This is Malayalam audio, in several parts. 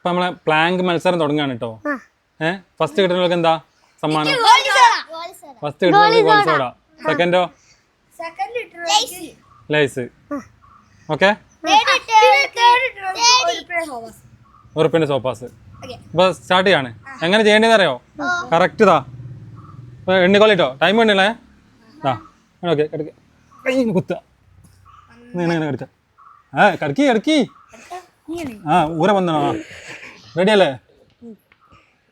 ഇപ്പൊ നമ്മളെ പ്ലാങ്ക് മത്സരം തുടങ്ങാണ് കേട്ടോ ഏഹ് ഫസ്റ്റ് കിട്ടുന്നവർക്ക് എന്താ സമ്മാനം? ഫസ്റ്റ് കിട്ടുന്നവർക്ക് സെക്കൻഡോ ലൈസ് ഓക്കെ ഉറുപ്പിന്റെ സോപ്പാസ് ഇപ്പൊ സ്റ്റാർട്ട് ചെയ്യാണ്. എങ്ങനെ ചെയ്യേണ്ടതെന്ന് അറിയോ? കറക്റ്റ് താ എണ്ണിക്കോളിട്ടോ എണ്ണിക്കൊള്ളിട്ടോ ടൈം എണ്ണില്ലേ ആ. ഓക്കെ കിടക്ക്. കുത്ത ഇങ്ങനെ ഇങ്ങനെ കിടക്ക ആ കിടക്കി. കിടക്കി. ആ ഊര വന്നോ റെഡി അല്ലേ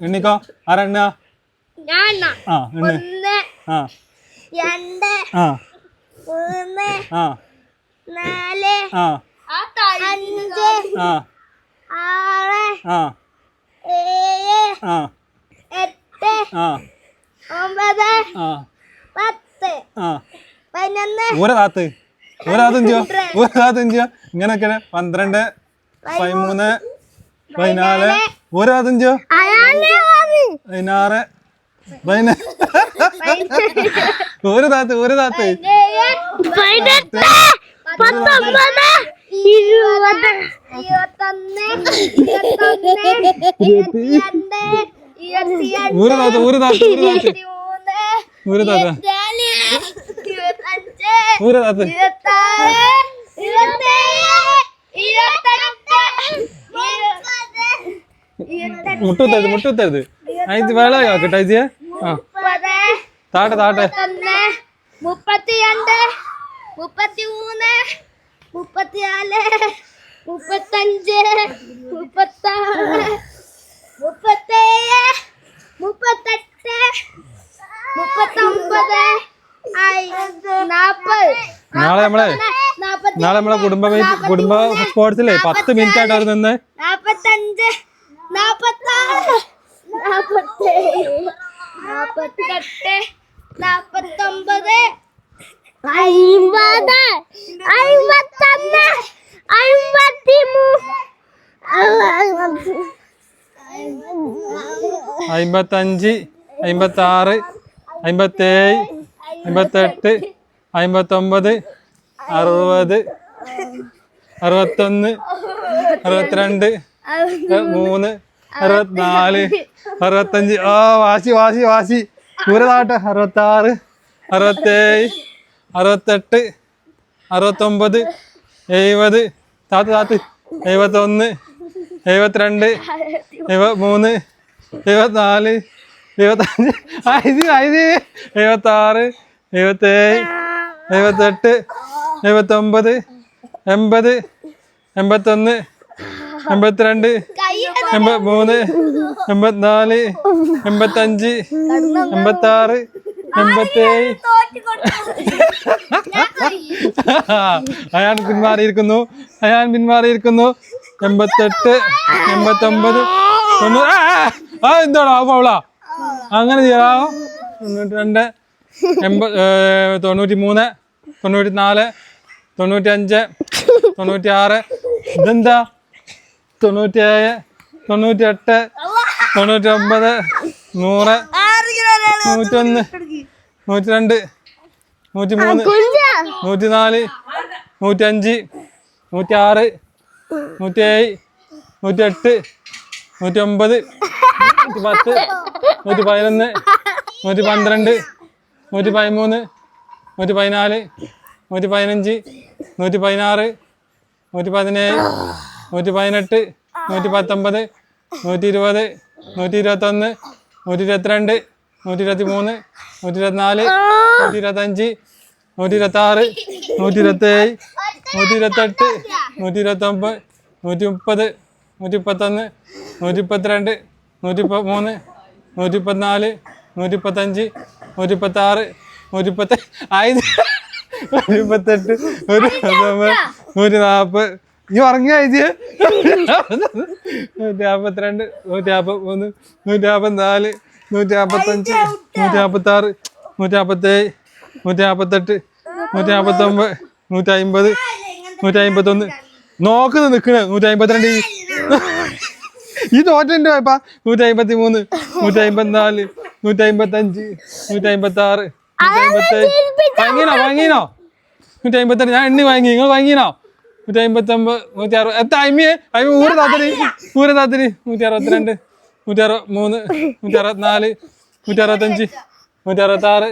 എണ്ണിക്കോ. ആരാ എണ്ണ ഞാൻ ആ എണ്ണ. ഒന്ന് ആ. രണ്ട് ആ. മൂന്ന് ആ. നാല് ആ. അഞ്ച് ആ. ആറ് ആ. ഏഴ് ആ. എട്ട് ആ. ഒമ്പത് ആ. പത്ത് ആ. പതിനൊന്ന് ഊര താത്ത്. ഊര താത്ത് ഊര താത്ത് എന്തിയോ ഇങ്ങനൊക്കെ പന്ത്രണ്ട് പതിമൂന്ന് പതിനാല് ഒരാതഞ്ചോ? താത്ത് പതിനാറ് പതിന ഊര താത്ത് ഒരു താത്ത്. ഒരു പത്തൊമ്പത് ഒരു ഇരുപത്തൊന്ന് ഒരു താത്ത് ഒരു താത്ത് ഒരു താത്ത്. താത്ത. ഇരുപത്തിനാല് മുട്ടുത്തരുത് മുട്ടുത്തരുത്. ഇത് വേള കേട്ടോ ഇത് ആ. താട്ടെ താട്ടെ മുപ്പത്തിരണ്ട്. മുപ്പത്തിമൂന്ന്. മുപ്പത്തിനാല്. മുപ്പത്തഞ്ച്. മുപ്പത്താറ്. മുപ്പത്തേഴ്. മുപ്പത്തെട്ട്. മുപ്പത്തൊമ്പത്. നാപ്പത്. നാളെ നമ്മളെ നാളെ നമ്മളെ കുടുംബ കുടുംബ സ്പോർട്സിലെ പത്ത് മിനിറ്റ് ആയിട്ട് അവർ നിന്ന് നാപ്പത്തഞ്ച് നാപ്പത്താറ് നാപ്പത്തേഴ് നാപ്പത്തെട്ട് നാപ്പത്തൊമ്പത് അമ്പത് അമ്പത്തൊന്ന് അമ്പത്തി അമ്പത്തഞ്ച് അമ്പത്താറ് അമ്പത്തേഴ് അമ്പത്തെട്ട് അമ്പത്തൊമ്പത് അറുപത്. അറുപത്തൊന്ന്. അറുപത്തിരണ്ട്. മൂന്ന്. അറുപത്തിനാല്. അറുപത്തഞ്ച്. ആ വാശി വാശി വാശി. ദൂരതാട്ടെ അറുപത്താറ്. അറുപത്തേഴ്. അറുപത്തെട്ട്. അറുപത്തൊമ്പത്. എഴുപത്. താത്ത് താത്ത്. എഴുപത്തൊന്ന്. എഴുപത്തിരണ്ട്. എഴുപത്തിമൂന്ന്. എഴുപത്തിനാല്. എഴുപത്തഞ്ച്. അഞ്ച് അഞ്ച് എഴുപത്താറ്. എഴുപത്തേഴ്. എഴുപത്തെട്ട്. എഴുപത്തൊമ്പത് എൺപത് എൺപത്തൊന്ന് എൺപത്തിരണ്ട് എൺപത്തിമൂന്ന് എൺപത്തിനാല് എൺപത്തഞ്ച് എൺപത്താറ് എൺപത്തേഴ്. അയാൾ പിന്മാറിയിരിക്കുന്നു അയാൾ പിന്മാറിയിരിക്കുന്നു. എൺപത്തെട്ട് എൺപത്തൊമ്പത് തൊണ്ണൂറ് ആ, ആ പൗള അങ്ങനെ ചെയ്യാമോ തൊണ്ണൂറ്റി രണ്ട് എൺപത് തൊണ്ണൂറ്റി മൂന്ന് തൊണ്ണൂറ്റി നാല് തൊണ്ണൂറ്റി അഞ്ച് തൊണ്ണൂറ്റി ആറ് ഇതെന്താ? തൊണ്ണൂറ്റിയേഴ് തൊണ്ണൂറ്റി ഒമ്പത് നൂറ് നൂറ്റൊന്ന് നൂറ്റി രണ്ട് നൂറ്റി മൂന്ന് നൂറ്റി നാല് നൂറ്റി അഞ്ച് നൂറ്റി ആറ് നൂറ്റി ഏഴ് നൂറ്റി എട്ട് നൂറ്റി ഒമ്പത് നൂറ്റി പത്ത് നൂറ്റി പതിനൊന്ന് നൂറ്റി പന്ത്രണ്ട് നൂറ്റി പതിമൂന്ന് നൂറ്റി പതിനാല് നൂറ്റി പതിനഞ്ച് നൂറ്റി പതിനാറ് നൂറ്റി പതിനേഴ് നൂറ്റി പതിനെട്ട് നൂറ്റി പത്തൊമ്പത് നൂറ്റി ഇരുപത് നൂറ്റി ഇരുപത്തൊന്ന് നൂറ്റി ഇരുപത്തിരണ്ട് നൂറ്റി ഇരുപത്തി മൂന്ന് നൂറ്റി ഇരുപത്തിനാല് നൂറ്റി ഇരുപത്തഞ്ച് നൂറ്റി ഇരുപത്താറ് നൂറ്റി ഇരുപത്തേഴ് നൂറ്റി ഇരുപത്തെട്ട് നൂറ്റി ഇരുപത്തൊമ്പത് നൂറ്റി മുപ്പത് നൂറ്റി മുപ്പത്തൊന്ന് നൂറ്റി മുപ്പത്തിരണ്ട് നൂറ്റി മൂന്ന് നൂറ്റി മുപ്പത്തിനാല് നൂറ്റി മുപ്പത്തഞ്ച് നൂറ്റി മുപ്പത്താറ് നൂറ്റി മുപ്പത്തി ആയിരത്തി നൂറ്റി മുപ്പത്തെട്ട് നൂറ്റി നാൽപ്പത് ഈ ഉറങ്ങിയ അയച്ച് നൂറ്റി നാൽപ്പത്തിരണ്ട് നൂറ്റി നാൽപ്പത്തി മൂന്ന് നൂറ്റി നാൽപ്പത്തിനാല് നൂറ്റി നാൽപ്പത്തഞ്ച് നൂറ്റി നാൽപ്പത്താറ് നൂറ്റി നാൽപ്പത്തേഴ് നൂറ്റി നാൽപ്പത്തെട്ട് നൂറ്റി നാൽപ്പത്തൊമ്പത് നൂറ്റി അമ്പത് നൂറ്റി അമ്പത്തൊന്ന് നോക്കുന്നത് നിൽക്കണേ നൂറ്റി അമ്പത്തിരണ്ട് ഈ തോറ്റന്റെ വായ്പ നൂറ്റി അമ്പത്തി മൂന്ന് നൂറ്റി അമ്പത്തിനാല് നൂറ്റി അമ്പത്തഞ്ച് നൂറ്റി അമ്പത്തി ആറ് നൂറ്റി അമ്പത്തേഴ് വാങ്ങിനോ വാങ്ങിനോ. നൂറ്റി അമ്പത്തെട്ട് ഞാൻ എണ്ണി വാങ്ങി. നിങ്ങൾ വാങ്ങിനോ? നൂറ്റി അമ്പത്തൊമ്പത് നൂറ്റി അറുപത് എത്ര അമ്മിയെ അമ്മി ഊര് താത്തരി ഊര് താത്തരി നൂറ്റി അറുപത്തിരണ്ട് നൂറ്റി അറുപത് മൂന്ന് നൂറ്റി അറുപത്തിനാല് നൂറ്റി അറുപത്തഞ്ച് നൂറ്റി അറുപത്താറ്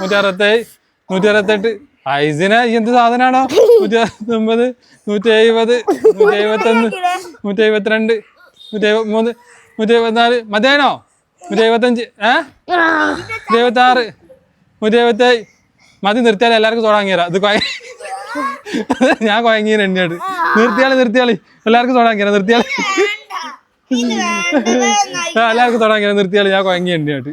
നൂറ്റി അറുപത്തേഴ് നൂറ്റി അറുപത്തെട്ട് ഐസിന എന്ത് സാധനമാണോ നൂറ്റി അറുപത്തൊമ്പത് നൂറ്റി എഴുപത് നൂറ്റി എഴുപത്തൊന്ന് നൂറ്റി എഴുപത്തിരണ്ട് നൂറ്റി എഴുപത്തി മൂന്ന് നൂറ്റി എഴുപത്തിനാല് മതിയാനോ നൂറ്റി എഴുപത്തഞ്ച് ഏ? നൂറ്റി എഴുപത്താറ് നൂറ്റി എഴുപത്തേഴ് മതി നിർത്തിയാൽ എല്ലാവർക്കും തുടങ്ങിയരാ ഇത് കൊയ ഞാൻ കൊയങ്ങിയ എണ്ണിയാട്ട് നിർത്തിയാളി നിർത്തിയാളി എല്ലാവർക്കും തുടങ്ങിയരാ നിർത്തിയാളി എല്ലാവർക്കും എല്ലാവർക്കും തുടങ്ങിയരാ നിർത്തിയാളി ഞാൻ കൊയങ്ങിയ എണ്ണിയാട്ട്